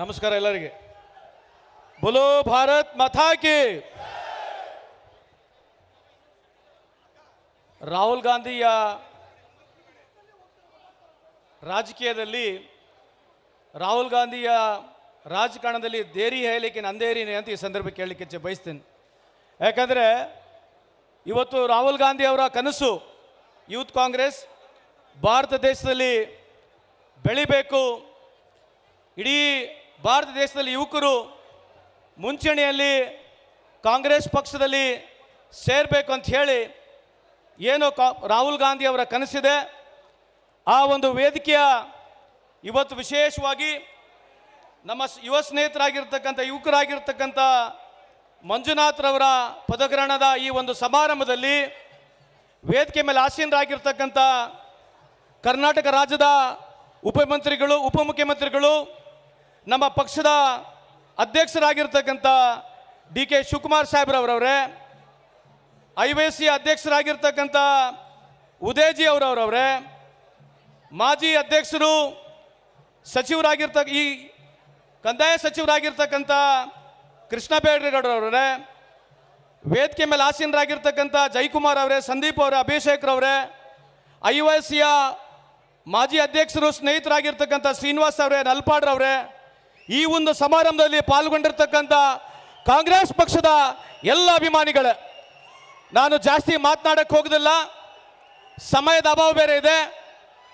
ನಮಸ್ಕಾರ ಎಲ್ಲರಿಗೆ. ಬೋಲೋ ಭಾರತ್ ಮಥಾಕಿ ರಾಹುಲ್ ಗಾಂಧಿಯ ರಾಜಕೀಯದಲ್ಲಿ ರಾಹುಲ್ ಗಾಂಧಿಯ ರಾಜಕಾರಣದಲ್ಲಿ ದೇರಿ ಹೇಳಲಿಕ್ಕೆ ನಂದೇರಿನೇ ಅಂತ ಈ ಸಂದರ್ಭ ಕೇಳಲಿಕ್ಕೆ ಬಯಸ್ತೀನಿ. ಯಾಕಂದರೆ ಇವತ್ತು ರಾಹುಲ್ ಗಾಂಧಿ ಅವರ ಕನಸು ಯೂತ್ ಕಾಂಗ್ರೆಸ್ ಭಾರತ ದೇಶದಲ್ಲಿ ಬೆಳಿಬೇಕು. ಇಡೀ ಭಾರತ ದೇಶದಲ್ಲಿ ಯುವಕರು ಮುಂಚೂಣಿಯಲ್ಲಿ ಕಾಂಗ್ರೆಸ್ ಪಕ್ಷದಲ್ಲಿ ಸೇರಬೇಕು ಅಂತ ಹೇಳಿ ಏನು ಕಾ ರಾಹುಲ್ ಗಾಂಧಿ ಅವರ ಕನಸಿದೆ. ಆ ಒಂದು ವೇದಿಕೆಯ ಇವತ್ತು ವಿಶೇಷವಾಗಿ ನಮ್ಮ ಯುವ ಸ್ನೇಹಿತರಾಗಿರ್ತಕ್ಕಂಥ, ಯುವಕರಾಗಿರ್ತಕ್ಕಂಥ ಮಂಜುನಾಥ್ರವರ ಪದಗ್ರಹಣದ ಈ ಒಂದು ಸಮಾರಂಭದಲ್ಲಿ ವೇದಿಕೆ ಮೇಲೆ ಆಸೀನರಾಗಿರ್ತಕ್ಕಂಥ ಕರ್ನಾಟಕ ರಾಜ್ಯದ ಉಪಮಂತ್ರಿಗಳು, ಉಪಮುಖ್ಯಮಂತ್ರಿಗಳು ನಮ್ಮ ಪಕ್ಷದ ಅಧ್ಯಕ್ಷರಾಗಿರ್ತಕ್ಕಂಥ ಡಿ ಕೆ ಶಿವಕುಮಾರ್ ಸಾಹೇಬ್ರವರವರೇ ಐ ವೈ ಸಿ ಅಧ್ಯಕ್ಷರಾಗಿರ್ತಕ್ಕಂಥ ಉದಯಜಿ ಅವರವರವರೇ, ಮಾಜಿ ಅಧ್ಯಕ್ಷರು ಸಚಿವರಾಗಿರ್ತಕ್ಕ ಈ ಕಂದಾಯ ಸಚಿವರಾಗಿರ್ತಕ್ಕಂಥ ಕೃಷ್ಣ ಬೇಡ್ರೇಗೌಡರವರೇ ವೇದಿಕೆ ಮೇಲೆ ಆಸೀನರಾಗಿರ್ತಕ್ಕಂಥ ಜೈಕುಮಾರ್ ಅವರೇ, ಸಂದೀಪ್ ಅವರೇ, ಅಭಿಷೇಕ್ ರವರೇ ಐ ವೈ ಸಿಯ ಮಾಜಿ ಅಧ್ಯಕ್ಷರು ಸ್ನೇಹಿತರಾಗಿರ್ತಕ್ಕಂಥ ಶ್ರೀನಿವಾಸ್ ಅವರೇ, ನಲ್ಪಾಡ್ರವರೇ ಈ ಒಂದು ಸಮಾರಂಭದಲ್ಲಿ ಪಾಲ್ಗೊಂಡಿರ್ತಕ್ಕಂಥ ಕಾಂಗ್ರೆಸ್ ಪಕ್ಷದ ಎಲ್ಲ ಅಭಿಮಾನಿಗಳ, ನಾನು ಜಾಸ್ತಿ ಮಾತನಾಡಕ್ಕೆ ಹೋಗೋದಿಲ್ಲ, ಸಮಯದ ಅಭಾವ ಬೇರೆ ಇದೆ.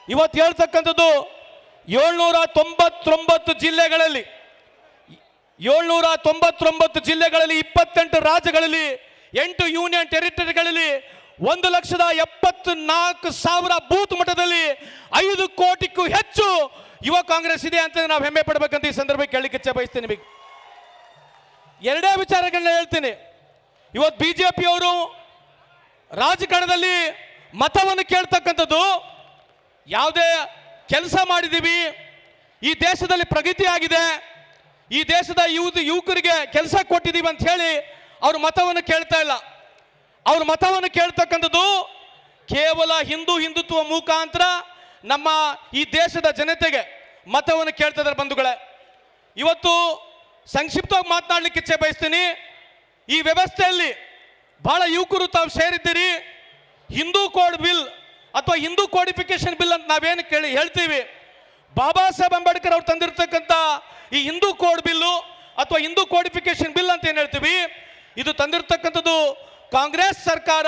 ಇವತ್ತು ಹೇಳ್ತಕ್ಕಂಥದ್ದು ಏಳ್ನೂರ ತೊಂಬತ್ತೊಂಬತ್ತು ಜಿಲ್ಲೆಗಳಲ್ಲಿ, ಏಳ್ನೂರ ತೊಂಬತ್ತೊಂಬತ್ತು ಜಿಲ್ಲೆಗಳಲ್ಲಿ, ಇಪ್ಪತ್ತೆಂಟು ರಾಜ್ಯಗಳಲ್ಲಿ, ಎಂಟು ಯೂನಿಯನ್ ಟೆರಿಟರಿಗಳಲ್ಲಿ, ಒಂದು ಲಕ್ಷದ ಎಪ್ಪತ್ತು ನಾಲ್ಕು ಸಾವಿರ ಬೂತ್ ಮಟ್ಟದಲ್ಲಿ ಐದು ಕೋಟಿಗೂ ಹೆಚ್ಚು ಯುವ ಕಾಂಗ್ರೆಸ್ ಇದೆ ಅಂತ ನಾವು ಹೆಮ್ಮೆ ಪಡ್ಬೇಕಂತ ಈ ಸಂದರ್ಭ ಕೇಳಲಿಕ್ಕೆ ಇಚ್ಛೆ ಬಯಸ್ತೀನಿ ನಿಮಗೆ. ಎರಡೇ ವಿಚಾರಗಳನ್ನ ಹೇಳ್ತೀನಿ. ಇವತ್ತು ಬಿ ಜೆ ಪಿಯವರು ರಾಜಕಾರಣದಲ್ಲಿ ಮತವನ್ನು ಕೇಳ್ತಕ್ಕಂಥದ್ದು, ಯಾವುದೇ ಕೆಲಸ ಮಾಡಿದ್ದೀವಿ, ಈ ದೇಶದಲ್ಲಿ ಪ್ರಗತಿ ಆಗಿದೆ, ಈ ದೇಶದ ಯುವ ಯುವಕರಿಗೆ ಕೆಲಸ ಕೊಟ್ಟಿದ್ದೀವಿ ಅಂತ ಹೇಳಿ ಅವರು ಮತವನ್ನು ಕೇಳ್ತಾ ಇಲ್ಲ. ಅವ್ರ ಮತವನ್ನು ಕೇಳ್ತಕ್ಕಂಥದ್ದು ಕೇವಲ ಹಿಂದೂ ಹಿಂದುತ್ವ ಮುಖಾಂತರ ನಮ್ಮ ಈ ದೇಶದ ಜನತೆಗೆ ಮತವನ್ನು ಕೇಳ್ತಾ ಇದ್ದಾರೆ ಬಂಧುಗಳೇ. ಇವತ್ತು ಸಂಕ್ಷಿಪ್ತವಾಗಿ ಮಾತನಾಡಲಿಕ್ಕೆ ಇಚ್ಛೆ ಬಯಸ್ತೀನಿ. ಈ ವ್ಯವಸ್ಥೆಯಲ್ಲಿ ಬಹಳ ಯುವಕರು ತಾವು ಸೇರಿದ್ದೀರಿ. ಹಿಂದೂ ಕೋಡ್ ಬಿಲ್ ಅಥವಾ ಹಿಂದೂ ಕೋಡಿಫಿಕೇಶನ್ ಬಿಲ್ ಅಂತ ನಾವೇನು ಕೇಳಿ ಹೇಳ್ತೀವಿ. ಬಾಬಾ ಸಾಹೇಬ್ ಅಂಬೇಡ್ಕರ್ ಅವ್ರು ತಂದಿರತಕ್ಕಂಥ ಈ ಹಿಂದೂ ಕೋಡ್ ಬಿಲ್ಲು ಅಥವಾ ಹಿಂದೂ ಕೋಡಿಫಿಕೇಶನ್ ಬಿಲ್ ಅಂತ ಏನು ಹೇಳ್ತೀವಿ? ಇದು ತಂದಿರತಕ್ಕಂಥದ್ದು ಕಾಂಗ್ರೆಸ್ ಸರ್ಕಾರ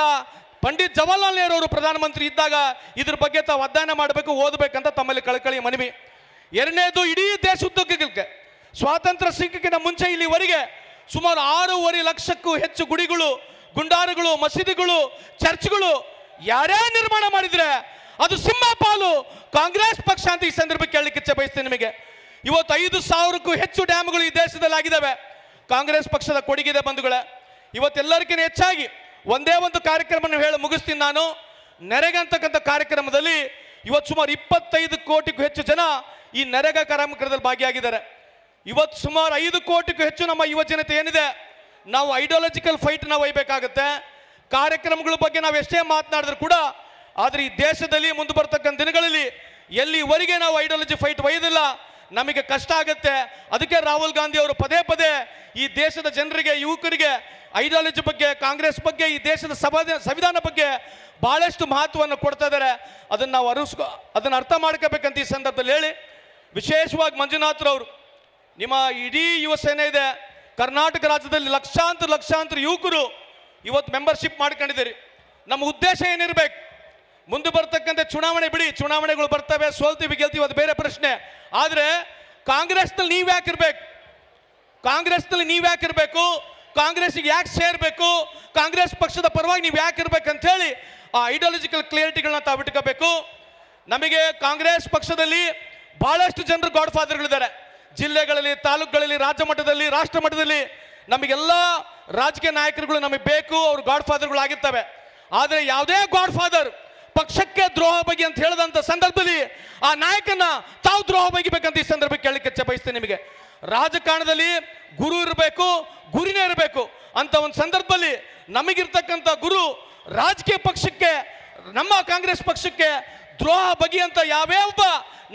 ಪಂಡಿತ್ ಜವಾಹರ್ಲಾಲ್ ನೆಹರು ಅವರು ಪ್ರಧಾನಮಂತ್ರಿ ಇದ್ದಾಗ ಇದ್ರ ಬಗ್ಗೆ ತಾವು ಅಧ್ಯಯನ ಮಾಡಬೇಕು, ಓದಬೇಕಂತ ತಮ್ಮಲ್ಲಿ ಕಳಕಳಿ ಮನವಿ. ಎರಡನೇದು ಇಡೀ ದೇಶದುದ್ದಕ್ಕೆ ಸ್ವಾತಂತ್ರ್ಯ ಸಿಕ್ಕಿನ ಮುಂಚೆ ಇಲ್ಲಿವರೆಗೆ ಸುಮಾರು ಆರೂವರೆ ಲಕ್ಷಕ್ಕೂ ಹೆಚ್ಚು ಗುಡಿಗಳು, ಗುಂಡಾರುಗಳು, ಮಸೀದಿಗಳು, ಚರ್ಚ್ಗಳು ಯಾರೇ ನಿರ್ಮಾಣ ಮಾಡಿದ್ರೆ ಅದು ಸಿಂಹಪಾಲು ಕಾಂಗ್ರೆಸ್ ಪಕ್ಷ ಅಂತ ಈ ಸಂದರ್ಭಕ್ಕೆ ಕೇಳಲಿಕ್ಕೆ ಇಚ್ಛೆ ಬಯಸ್ತೇನೆ ನಿಮಗೆ. ಇವತ್ತು ಐದು ಸಾವಿರಕ್ಕೂ ಹೆಚ್ಚು ಡ್ಯಾಮ್ಗಳು ಈ ದೇಶದಲ್ಲಿ ಕಾಂಗ್ರೆಸ್ ಪಕ್ಷದ ಕೊಡುಗಿದೆ ಬಂಧುಗಳೇ, ಇವತ್ತೆಲ್ಲರಿಗಿಂತ ಹೆಚ್ಚಾಗಿ ಒಂದೇ ಒಂದು ಕಾರ್ಯಕ್ರಮ ಹೇಳಿ ಮುಗಿಸ್ತೀನಿ ನಾನು. ನೆರೆಗೆ ಅಂತಕ್ಕಂಥ ಕಾರ್ಯಕ್ರಮದಲ್ಲಿ ಇವತ್ತು ಸುಮಾರು ಇಪ್ಪತ್ತೈದು ಕೋಟಿಗೂ ಹೆಚ್ಚು ಜನ ಈ ನೆರೆಗ ಕಾರ್ಯಕ್ರಮದಲ್ಲಿ ಭಾಗಿಯಾಗಿದ್ದಾರೆ. ಇವತ್ತು ಸುಮಾರು ಐದು ಕೋಟಿಗೂ ಹೆಚ್ಚು ನಮ್ಮ ಯುವ ಜನತೆ ಏನಿದೆ, ನಾವು ಐಡಿಯಾಲಜಿಕಲ್ ಫೈಟ್ ನಾವು ಒಯ್ಬೇಕಾಗತ್ತೆ. ಕಾರ್ಯಕ್ರಮಗಳ ಬಗ್ಗೆ ನಾವು ಎಷ್ಟೇ ಮಾತನಾಡಿದ್ರು ಕೂಡ, ಆದರೆ ಈ ದೇಶದಲ್ಲಿ ಮುಂದೆ ಬರ್ತಕ್ಕಂಥ ದಿನಗಳಲ್ಲಿ ಎಲ್ಲಿವರೆಗೆ ನಾವು ಐಡಿಯಾಲಜಿ ಫೈಟ್ ಒಯ್ಯೋದಿಲ್ಲ ನಮಗೆ ಕಷ್ಟ ಆಗುತ್ತೆ. ಅದಕ್ಕೆ ರಾಹುಲ್ ಗಾಂಧಿ ಅವರು ಪದೇ ಪದೇ ಈ ದೇಶದ ಜನರಿಗೆ, ಯುವಕರಿಗೆ ಐಡಿಯಾಲಜಿ ಬಗ್ಗೆ, ಕಾಂಗ್ರೆಸ್ ಬಗ್ಗೆ, ಈ ದೇಶದ ಸಭಾ ಸಂವಿಧಾನ ಬಗ್ಗೆ ಬಹಳಷ್ಟು ಮಹತ್ವವನ್ನು ಕೊಡ್ತಾ ಇದ್ದಾರೆ. ಅದನ್ನು ನಾವು ಅರಿಸ್ಕೊ, ಅದನ್ನು ಅರ್ಥ ಮಾಡ್ಕೋಬೇಕಂತ ಈ ಸಂದರ್ಭದಲ್ಲಿ ಹೇಳಿ. ವಿಶೇಷವಾಗಿ ಮಂಜುನಾಥ್ರವರು ನಿಮ್ಮ ಇಡೀ ಯುವ ಸೇನೆ ಇದೆ. ಕರ್ನಾಟಕ ರಾಜ್ಯದಲ್ಲಿ ಲಕ್ಷಾಂತರ ಲಕ್ಷಾಂತರ ಯುವಕರು ಇವತ್ತು ಮೆಂಬರ್ಶಿಪ್ ಮಾಡ್ಕೊಂಡಿದ್ದೀರಿ. ನಮ್ಮ ಉದ್ದೇಶ ಏನಿರಬೇಕು? ಮುಂದೆ ಬರ್ತಕ್ಕಂಥ ಚುನಾವಣೆ ಬಿಡಿ. ಚುನಾವಣೆಗಳು ಬರ್ತವೆ, ಸೋಲ್ತೀವಿ, ಗೆಲ್ತೀವಿ, ಅದು ಬೇರೆ ಪ್ರಶ್ನೆ. ಆದರೆ ಕಾಂಗ್ರೆಸ್ನಲ್ಲಿ ನೀವು ಯಾಕಿರ್ಬೇಕು ಕಾಂಗ್ರೆಸ್ನಲ್ಲಿ ನೀವು ಯಾಕಿರ್ಬೇಕು ಕಾಂಗ್ರೆಸ್ಗೆ ಯಾಕೆ ಸೇರಬೇಕು? ಕಾಂಗ್ರೆಸ್ ಪಕ್ಷದ ಪರವಾಗಿ ನೀವು ಯಾಕೆ ಇರ್ಬೇಕಂತ ಹೇಳಿ ಆ ಐಡಿಯಾಲಜಿಕಲ್ ಕ್ಲಿಯರಿಟಿಗಳನ್ನ ತಾವು ಇಟ್ಕೋಬೇಕು. ನಮಗೆ ಕಾಂಗ್ರೆಸ್ ಪಕ್ಷದಲ್ಲಿ ಬಹಳಷ್ಟು ಜನರು ಗಾಡ್ ಫಾದರ್ಗಳಿದ್ದಾರೆ ಜಿಲ್ಲೆಗಳಲ್ಲಿ, ತಾಲೂಕುಗಳಲ್ಲಿ ರಾಜ್ಯ ಮಟ್ಟದಲ್ಲಿ ರಾಷ್ಟ್ರ ಮಟ್ಟದಲ್ಲಿ ನಮಗೆಲ್ಲ ರಾಜಕೀಯ ನಾಯಕರುಗಳು ನಮಗೆ ಬೇಕು, ಅವರು ಗಾಡ್ ಫಾದರ್ಗಳು ಆಗಿರ್ತವೆ. ಆದರೆ ಯಾವುದೇ ಗಾಡ್ ಫಾದರ್ ಪಕ್ಷಕ್ಕೆ ದ್ರೋಹ ಬಗ್ಗೆ ಅಂತ ಹೇಳಿದಂಥ ಸಂದರ್ಭದಲ್ಲಿ ಆ ನಾಯಕನ ತಾವು ದ್ರೋಹ ಬಗೆಬೇಕಂತ ಈ ಸಂದರ್ಭ ಕೇಳಲಿಕ್ಕೆ ಬಯಸ್ತೀನಿ ನಿಮಗೆ. ರಾಜಕಾರಣದಲ್ಲಿ ಗುರು ಇರಬೇಕು ಗುರಿನೇ ಇರಬೇಕು ಅಂತ ಒಂದು ಸಂದರ್ಭದಲ್ಲಿ ನಮಗಿರ್ತಕ್ಕಂಥ ಗುರು ರಾಜಕೀಯ ಪಕ್ಷಕ್ಕೆ, ನಮ್ಮ ಕಾಂಗ್ರೆಸ್ ಪಕ್ಷಕ್ಕೆ ದ್ರೋಹ ಬಗೆಯಂತ ಯಾವ್ಯಾವ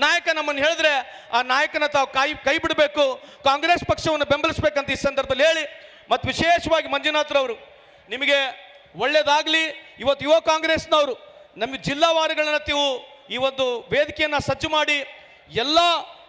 ನಾಯಕ ನಮ್ಮನ್ನು ಹೇಳಿದ್ರೆ ಆ ನಾಯಕನ ತಾವು ಕೈ ಕೈ ಬಿಡಬೇಕು, ಕಾಂಗ್ರೆಸ್ ಪಕ್ಷವನ್ನು ಬೆಂಬಲಿಸಬೇಕಂತ ಈ ಸಂದರ್ಭದಲ್ಲಿ ಹೇಳಿ. ಮತ್ತು ವಿಶೇಷವಾಗಿ ಮಂಜುನಾಥ್ರವರು, ನಿಮಗೆ ಒಳ್ಳೇದಾಗಲಿ, ಇವತ್ತು ಯುವ ಕಾಂಗ್ರೆಸ್ನವರು, ನಮ್ಮ ಜಿಲ್ಲಾವಾರಿಗಳನ್ನ ನೀವು ಈ ಒಂದು ವೇದಿಕೆಯನ್ನು ಸಜ್ಜು ಮಾಡಿ, ಎಲ್ಲ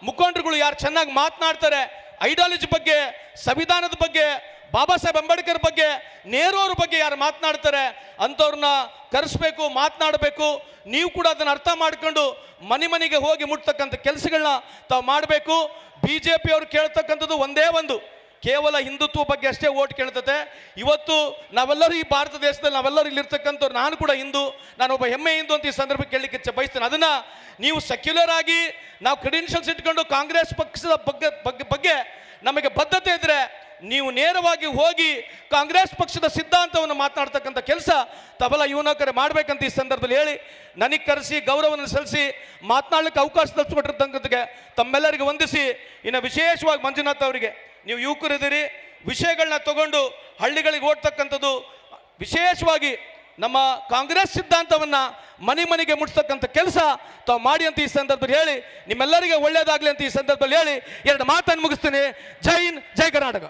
ಮುಖಂಡರುಗಳು ಯಾರು ಚೆನ್ನಾಗಿ ಮಾತನಾಡ್ತಾರೆ ಐಡಿಯಾಲಜಿ ಬಗ್ಗೆ, ಸಂವಿಧಾನದ ಬಗ್ಗೆ, ಬಾಬಾ ಸಾಹೇಬ್ ಅಂಬೇಡ್ಕರ್ ಬಗ್ಗೆ, ನೆಹರು ಬಗ್ಗೆ ಯಾರು ಮಾತನಾಡ್ತಾರೆ, ಅಂಥವ್ರನ್ನ ಕರೆಸ್ಬೇಕು, ಮಾತನಾಡಬೇಕು, ನೀವು ಕೂಡ ಅದನ್ನು ಅರ್ಥ ಮಾಡ್ಕೊಂಡು ಮನೆ ಮನೆಗೆ ಹೋಗಿ ಮುಟ್ತಕ್ಕಂಥ ಕೆಲಸಗಳನ್ನ ತಾವು ಮಾಡಬೇಕು. ಬಿ ಜೆ ಪಿಯವರು ಕೇಳ್ತಕ್ಕಂಥದ್ದು ಒಂದೇ ಒಂದು. ಕೇವಲ ಹಿಂದುತ್ವ ಬಗ್ಗೆ ಅಷ್ಟೇ ಓಟ್ ಕೇಳ್ತದೆ ಇವತ್ತು ನಾವೆಲ್ಲರೂ ಈ ಭಾರತ ದೇಶದಲ್ಲಿ ನಾವೆಲ್ಲರೂ ಇಲ್ಲಿರ್ತಕ್ಕಂಥವ್ರು, ನಾನು ಕೂಡ ಹಿಂದೂ ನಾನು ಒಬ್ಬ ಹೆಮ್ಮೆ ಹಿಂದೂ ಅಂತ ಈ ಸಂದರ್ಭ ಕೇಳಲಿಕ್ಕೆ ಬಯಸ್ತೇನೆ. ಅದನ್ನು ನೀವು ಸೆಕ್ಯುಲರ್ ಆಗಿ ನಾವು ಕ್ರೆಡೆನ್ಷಿಯಲ್ಸ್ ಇಟ್ಕೊಂಡು ಕಾಂಗ್ರೆಸ್ ಪಕ್ಷದ ಬಗ್ಗೆ ಬಗ್ಗೆ ಬಗ್ಗೆ ನಮಗೆ ಬದ್ಧತೆ ಇದ್ದರೆ ನೀವು ನೇರವಾಗಿ ಹೋಗಿ ಕಾಂಗ್ರೆಸ್ ಪಕ್ಷದ ಸಿದ್ಧಾಂತವನ್ನು ಮಾತನಾಡ್ತಕ್ಕಂಥ ಕೆಲಸ ತಬಲ ಯುವನಕರೇ ಮಾಡಬೇಕಂತ ಈ ಸಂದರ್ಭದಲ್ಲಿ ಹೇಳಿ, ನನಗೆ ಕರೆಸಿ, ಗೌರವವನ್ನು ಸಲ್ಲಿಸಿ, ಮಾತನಾಡಲಿಕ್ಕೆ ಅವಕಾಶ ತಪ್ಪಿಕೊಟ್ಟಿರ್ತಕ್ಕಂಥಕ್ಕೆ ತಮ್ಮೆಲ್ಲರಿಗೆ ವಂದಿಸಿ, ಇನ್ನು ವಿಶೇಷವಾಗಿ ಮಂಜುನಾಥ್ ಅವರಿಗೆ. ನೀವು ಯುವಕರಿದ್ದೀರಿ, ವಿಷಯಗಳನ್ನ ತಗೊಂಡು ಹಳ್ಳಿಗಳಿಗೆ ಓಡ್ತಕ್ಕಂಥದ್ದು, ವಿಶೇಷವಾಗಿ ನಮ್ಮ ಕಾಂಗ್ರೆಸ್ ಸಿದ್ಧಾಂತವನ್ನ ಮನೆ ಮನೆಗೆ ಮುಟ್ಟಿಸ್ತಕ್ಕಂಥ ಕೆಲಸ ತಾವು ಮಾಡಿ ಅಂತ ಈ ಸಂದರ್ಭದಲ್ಲಿ ಹೇಳಿ, ನಿಮ್ಮೆಲ್ಲರಿಗೆ ಒಳ್ಳೆಯದಾಗಲಿ ಅಂತ ಈ ಸಂದರ್ಭದಲ್ಲಿ ಹೇಳಿ, ಎರಡು ಮಾತನ್ನು ಮುಗಿಸ್ತೀನಿ. ಜೈ ಹಿಂದ್, ಜೈ ಕರ್ನಾಟಕ.